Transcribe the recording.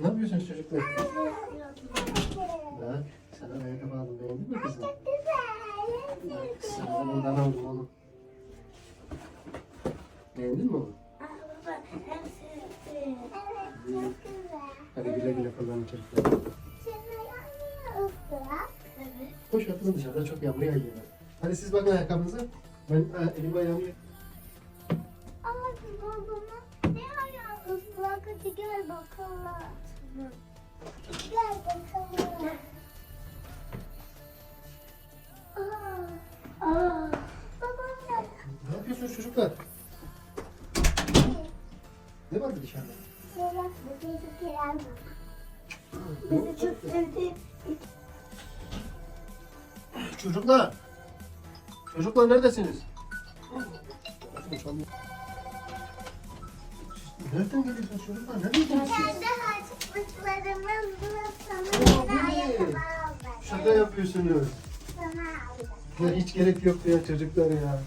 Ne yapıyorsunuz çocuklar? Bak sana ayakkabı aldım beğendin mi kızım? Sana da bundan aldım oğlum. Beğendin mi oğlum? Hadi güle güle kullanın çocuklar. Koş atılın dışarıda çok yağmur yağıyor. Hadi siz bakın ayakkabınıza. Ben ha, elim ayağımı Gel bakalım. Gel bakalım. Aa, aa. Babam? Ne yapıyorsunuz çocuklar? Ne vardı dışarıda? Kerem. Bizi çok sevdi. Çocuklar! Çocuklar neredesiniz? Nereden geliyorsunuz çocuklar? Nereden geliyorsunuz? Kendi sana ayakkabı aldım. Şaka yapıyorsunuz. Sana aldım. Ya hiç gerek yoktu ya çocuklar ya.